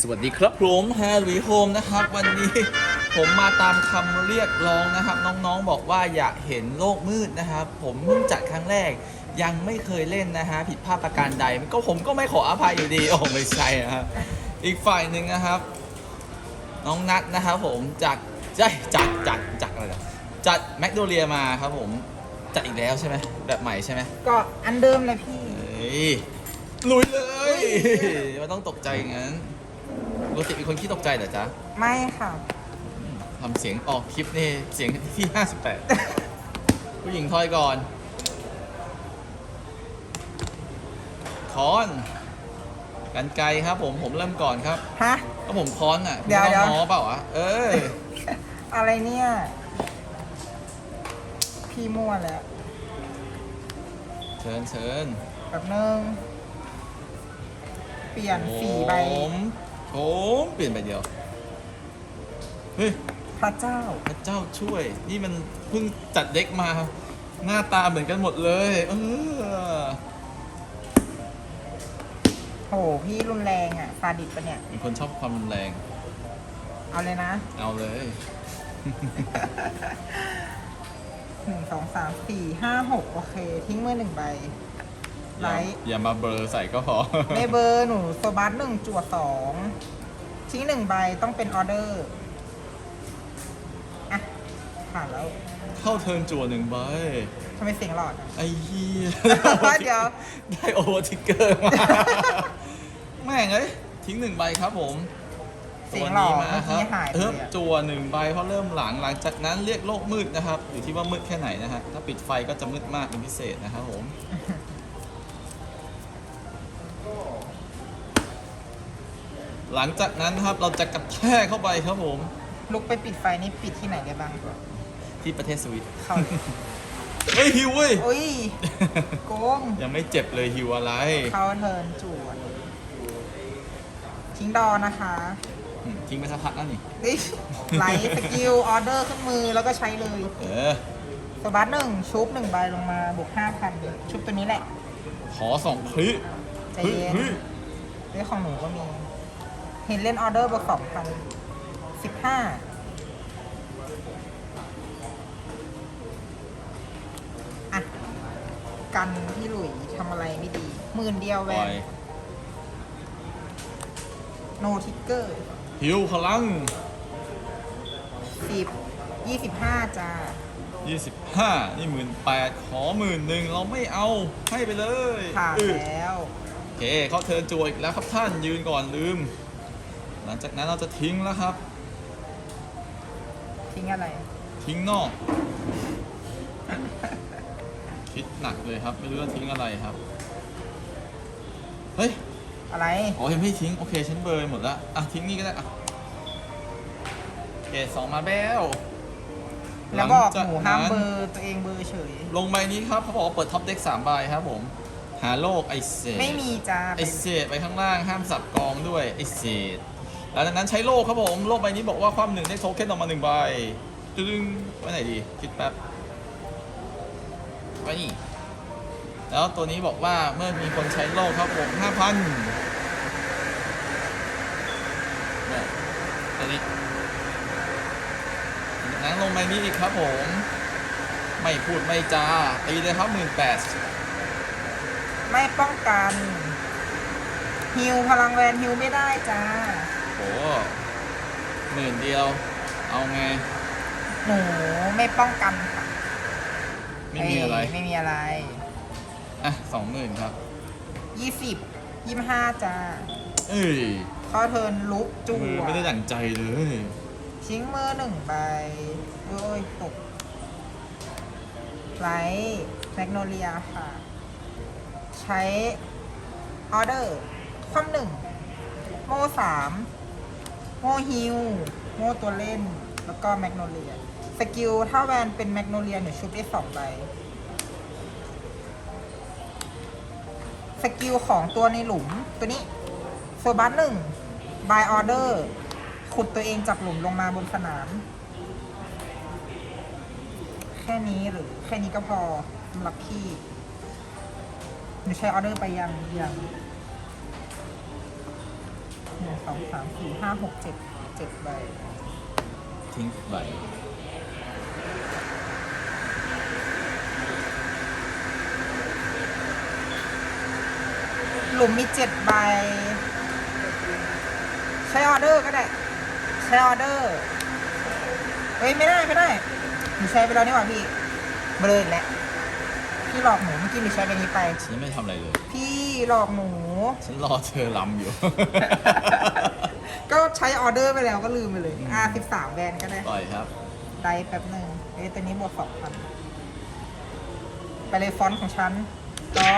สวัสดีครับผมแฮร์รี่โฮมนะครับ วันนี้ผมมาตามคำเรียกร้องนะครับ น้องๆบอกว่าอยากเห็นโลกมืดนะครับ ผมเพิ่งจัดครั้งแรก ยังไม่เคยเล่นนะฮะผิดพลาดประการใดก็ผมก็ไม่ขออภัยอยู่ดีโอ้ไม่ใช่นะครับอีกฝ่ายหนึ่งนะครับ น้องนัทนะครับผมจากใช่จัดจัดจัดอะไรนะจัดแมคโดเรียมาครับผมจัดอีกแล้วใช่ไหมแบบใหม่ใช่ไหมก็อันเดิมเลยพี่เฮ้ยลุยเลยไม่ต้องตกใจอย่างนั้น ปกติเป็นคนขี้ตกใจเหรอจ๊ะไม่ค่ะ ทำเสียงออกคลิปนี่เสียงที่58ผู้หญิงทอยก่อนคอนกันไกลครับผมผมเริ่มก่อนครับฮะ ก็ผมค้อนอะเดี๋ยวคุณเดี๋ยวต้องง้อเปล่าวะเอออะไรเนี่ย พี่มั่วแล้วเชิญเชิญแบบนึง เปลี่ยนสีใบผม ผมเปลี่ยนใบเดียว เฮ้ย พระเจ้า พระเจ้าช่วย นี่มันเพิ่งจัดเด็กมา หน้าตาเหมือนกันหมดเลย เออโหพี่รุนแรงอะซาดิสปะเนี่ย เป็นคนชอบความรุนแรง เอาเลยนะเอาเลย หนึ่งสองสามสี่ห้าหกโอเค ทิ้งมือหนึ่งใบ ไลท์อย่ามาเบลอใส่ก็พอ ในเบอร์หนูโซบัสหนึ่งจั่วสองทิ้งหนึ่งใบต้องเป็นออเดอร์อะผ่านแล้วเข้าเทิร์นจั่วหนึ่งใบ ทำไมเสียงหลอดอะไอ้เหี้ย เดี๋ยว ได้โอเวอร์ทิกเกอร์มา แม่งเอ้ย ทิ้งหนึ่งใบครับผมเสียงหลอดตัวนี้มาเมื่อครักี้บหายไปเอิบเลยอะจั่วหนึ่งใบเพราะเริ่มหลังหลังจากนั้นเรียกโลกมืดนะครับ อยู่ที่ว่ามืดแค่ไหนนะฮะ ถ้าปิดไฟก็จะมืดมากเป็นพิเศษนะครับผม หลังจากนั้นนะครับเราจะกระแทกเข้าไปครับผม ลุกไปปิดไฟนี่ปิดที่ไหนได้บ้างที่ประเทศสวิตเข้าเฮ้ยฮิวเว้ยอุ้ยโกงยังไม่เจ็บเลยฮิวอะไร เข้าเทิร์นจวดทิ้งดอนะคะอืมทิ้งไปสักพักแล้วนี่นี่ไลท์สกิลออเดอร์ขึ้นมือแล้วก็ใช้เลยเออสบัสหนึ่งชุบหนึ่งใบลงมาบวกห้าพันชุบตัวนี้แหละ ขอสองคลิ ใจเฮ้ยเย็นเฮ้ยเรื่องของหนูก็มี เห็นเล่นออเดอร์บวกสองพันสิบห้าอะ กันพี่หลุยทำอะไรไม่ดีหมื่นเดียวปแวล่อนยโนทิกเกอร์ฮิวพลัง สิบยี่สิบห้าจ้า25นี่หมื่นแปดขอหมื่นหนึ่งเราไม่เอาให้ไปเลยผ่านเออแล้วโอ เคเขาเทิร์นจวอีกแล้วครับท่านยืนก่อนลืม หลังจากนั้นเราจะทิ้งแล้วครับ ทิ้งอะไร ทิ้งนอก คิดหนักเลยครับ ไม่รู้จะทิ้งอะไรครับ เฮ้ย อะไร อ๋อยังไม่ทิ้ง โอเคฉันเบอร์หมดแล้วอะทิ้งนี่ก็ได้อะโอเคสองมาแล้วแล้วบอกลังจหนูห้ามนั้นเบอร์ตัวเองเบอร์เฉย ลงใบนี้ครับเขาบอกว่าเปิดท็อปเด็กสามใบครับผม หาโลกไอเศษไม่มีจ้าไอเศษไปข้างล่างห้ามสับกองด้วยไอเศษหลังจากนั้นใช้โลกครับผม โลกใบนี้บอกว่าความหนึ่งได้โทเค็นออกมาหนึ่งใบตึ้งไว้ไหนดีคิดแป๊บไว้นี่แล้วตัวนี้บอกว่าเมื่อมีคนใช้โลกครับผมห้าพันตัวนี้จากนั้นลงใบนี้อีกครับผม ไม่พูดไม่จาตีเลยครับหมื่นแปด ไม่ป้องกันฮิวพลังแวนฮิวไม่ได้จ้าโอ้หมื่นเดียว เอาไง หนูไม่ป้องกันค่ะไม่มีอะไร เยไม่มีอะไรอะสองหมื่นครับ ยี่สิบยี่ห้าจ้าเอ้ยข้อเทิร์นลุกจั่มือวไม่ได้ดั่งใจเลยทิ้งมือหนึ่งใบโอ้ยตกไลท์แมกโนเลียค่ะ ใช้ออเดอร์ความหนึ่งโมสามโมฮิวโมตัวเล่น แล้วก็แมกโนเลีย สกิล ถ้าแวนเป็นแมกโนเลียหนูชุบได้สองใบ สกิลของตัวในหลุมตัวนี้โซบัสหนึ่งบายออเดอร์ขุดตัวเองจากหลุมลงมาบนสนาม แค่นี้หรือแค่นี้ก็พอสำหรับพี่ หนูใช้ออเดอร์ไปยังยังหนึ่งสองสามสี่ห้าหกเจ็ดเจ็ดใบทิ้งใบหลุมมีเจ็ดใบ ใช้ออเดอร์ก็ได้ ใช้ออเดอร์เฮ้ยไม่ได้ ไม่ได้หนูใช้ไปแล้วนี่หว่าพี่เบลออีกแล้ว พี่หลอกหนูเมื่อกี้หนูใช้ไปนี้ไป ฉันไม่ทำอะไรเลย พี่หลอกหนู ฉันรอเธอลำอยู่ ก็ใช้ออเดอร์ไปแล้วก็ลืมไปเลยอืมอ่าสิบสามแบรนด์ก็ได้ ปล่อยครับ ไดแป๊บหนึ่งเอ้ยตัวนี้บวกสองพันไปเลยฟอนต์ของฉันดอ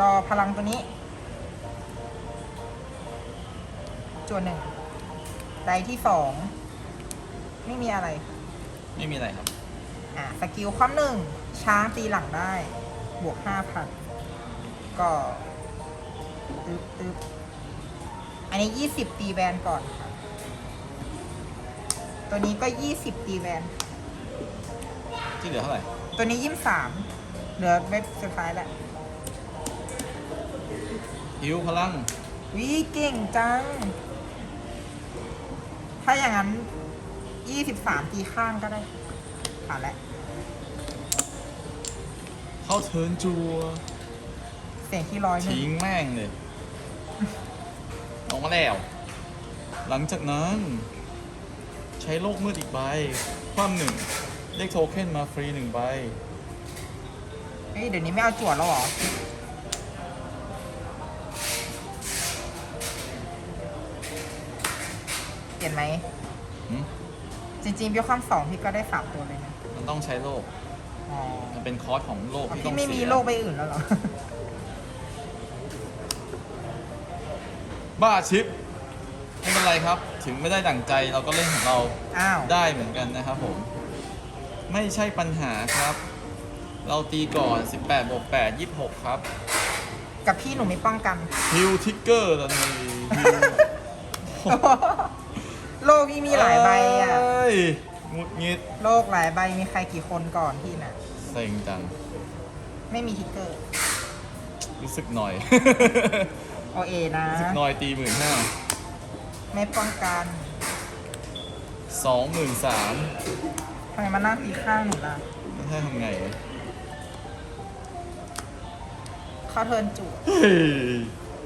ดอพลังตัวนี้ จวนหนึ่งไดที่สอง ไม่มีอะไร ไม่มีอะไรครับ อะสกิลข้อหนึ่งช้างตีหลังได้บวกห้าพันก็ตึ๊บตึ๊บอันนี้ยี่สิบตีแบนก่อนค่ะตัวนี้ก็ยี่สิบตีแบนที่เหลือเท่าไหร่ตัวนี้ยี่สิบสามเหลือเว็บสุดท้ายแหละฮิวพลังวิเก่งจัง ถ้าอย่างนั้นยี่สิบสามตีข้างก็ได้ ผ่านแล้วเข้าเทิร์นจัวเสียงที่ร้อยหนึ่งทิ้งแม่งเลยออกมาแล้ว หลังจากนั้น ใช้โลกมืดอีกใบ ความหนึ่งเลขโทเค็นมาฟรีหนึ่งใบ เฮ้ยเดี๋ยวนี้ไม่เอาจวดแล้วเหรอเห็นไหมหืมจริงๆเบี้ยความสองพี่ก็ได้สามตัวเลยนะ มันต้องใช้โลก อ๋อมันเป็นคอร์สของโลกที่ต้อพี่งไม่มีเสียโลกใบอื่นแล้วเหรอ บ้าชิปไม่เป็นไรครับ ถึงไม่ได้ดั่งใจเราก็เล่นของเราอ้าวได้เหมือนกันนะครับผม ไม่ใช่ปัญหาครับ เราตีก่อน 18บวก8 26 ครับกับพี่หนูไม่ป้องกัน ฮิวทิกเกอร์ตอนนี้ฮิว โลกพี่มีหลายใบอะเอ้ยห งุดหงิดโลกหลายใบมีใครกี่คนก่อนพี่น่ะ เซ็งจัง ไม่มีทิกเกอร์รู้สึกหน่อย โอเอนะ รู้สึกหน่อยตีหมื่นห้าไม่ป้องกันสองหมื่นสามทำไมมานั่งตีข้างหนูล่ะแล้วถ้าทำไงเข้าเทิร์นจุดเฮ้ย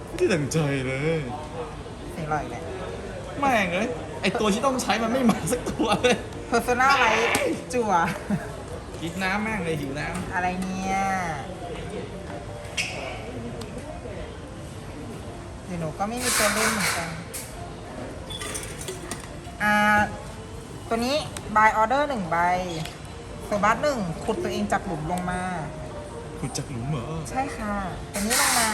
ไม่ได้ดั่งใจเลย เสียงลอยอีกแล้วแม่งเลยไอตัวที่ต้องใช้มันไม่มาสักตัวเลย เพอร์ซนาไลท์จั่ว กินน้ำแม่งเลยหิวน้อะไรเนี่ยเดี๋ยวหนูก็ไม่มีตัวเล่นเหมือนกัน อ่า ตัวนี้ buy order หนึ่งใบโซบัสหนึ่งขุดตัวเองจากหลุมลงมาำขุดจากหลุมเหรอใช่ค่ะ ตัวนี้ลงมา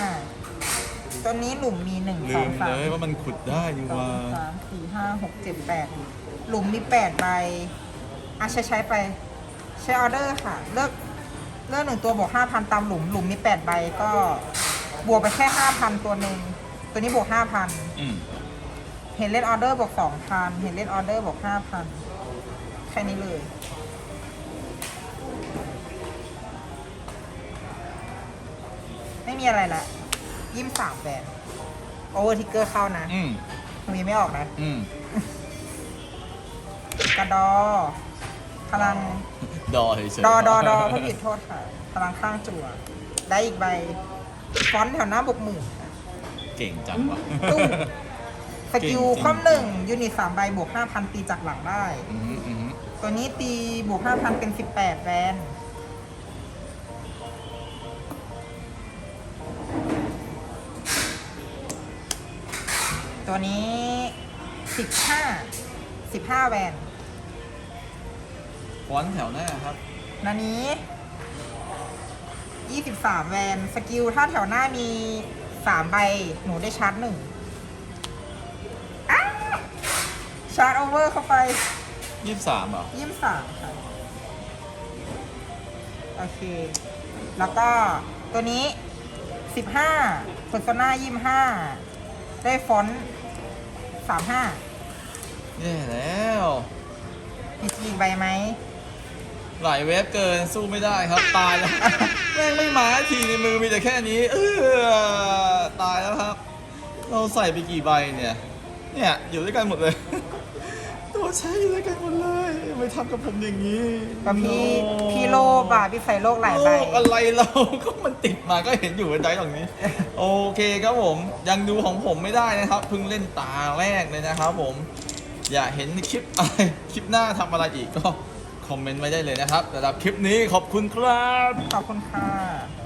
ตัวนี้หลุมมีหนึ่งสลืองมสาเลมยว่ามันขุดได้นี่สอว่างสามสี่ห้าหกเจ็ดแปด หลุมมีแปดใบอะใช้ใช้ไปใช้ออเดอร์ค่ะ เลือกเลือกหนึ่งตัวบวกห้าพันตามหลุมหลุมมีแปดใบก็บวกไปแค่ห้าพันตัวหนึ่งตัวนี้บวกห้าพันอืมเห็นเล่นออเดอร์บวกสองพันเห็นเล่นออเดอร์บวกห้าพันแค่นี้เลยไม่มีอะไรละยิ้มสามแบนโอเวอร์ทิกเกอร์เข้านะอืมหนูยังไม่ออกนะ อืม กระดอ พลังดอเฉยๆดอดอดอผู้ผิดโทษค่ะ พลังข้างจั่ว ได้อีกใบ ฟอนต์แถวหน้าบวกหมื่นเก่งจังวะตุ้มสกิลเก่งจริง ความหนึ่งยูนิตสามใบบวกห้าพันตีจากหลังได้ อืมอืมตัวนี้ตีบวกห้าพันเป็นสิบแปดแวนตัวนี้สิบห้าสิบห้าแวน ฟอนต์แถวหน้าครับนันนี้ยี่สิบสามแวน สกิลถ้าแถวหน้ามีสามใบ หนูได้ชาร์จหนึ่งอ้าชาร์จโอเวอร์เข้าไป ยี่สิบสามเหรอ ยี่สิบสามค่ะ โอเค แล้วก็ตัวนี้สิบห้าเพอร์โซนายี่สิบห้าได้ฟอนต์สามห้าแย่แล้ว มีอีกใบไหม หลายเวฟเกินสู้ไม่ได้ครับ ตายแล้วแม่งไม่มาทีในมือมีแต่แค่นี้เออตายแล้วครับ เราใส่ไปกี่ใบเนี่ยเนี่ยอยู่ด้วยกันหมดเลย ตัวใช้อยู่ด้วยกันหมดเลยทำไม่ทำกับผมอย่างนี้ก็พี่โน่พี่โลบอะพี่ใส่โลกหลายใบ โลกอะไรเราก็มันติดมาก็เห็นอยู่บนไดตรงนี้ โอเคครับผมยังดูของผมไม่ได้นะครับเพิ่งเล่นตาแรกเลยนะครับผม อยากเห็นคลิปอะไรคลิปหน้าทำอะไรอีกก็ คอมเมนต์ไว้ได้เลยนะครับสำหรับคลิปนี้ขอบคุณครับ ขอบคุณค่ะ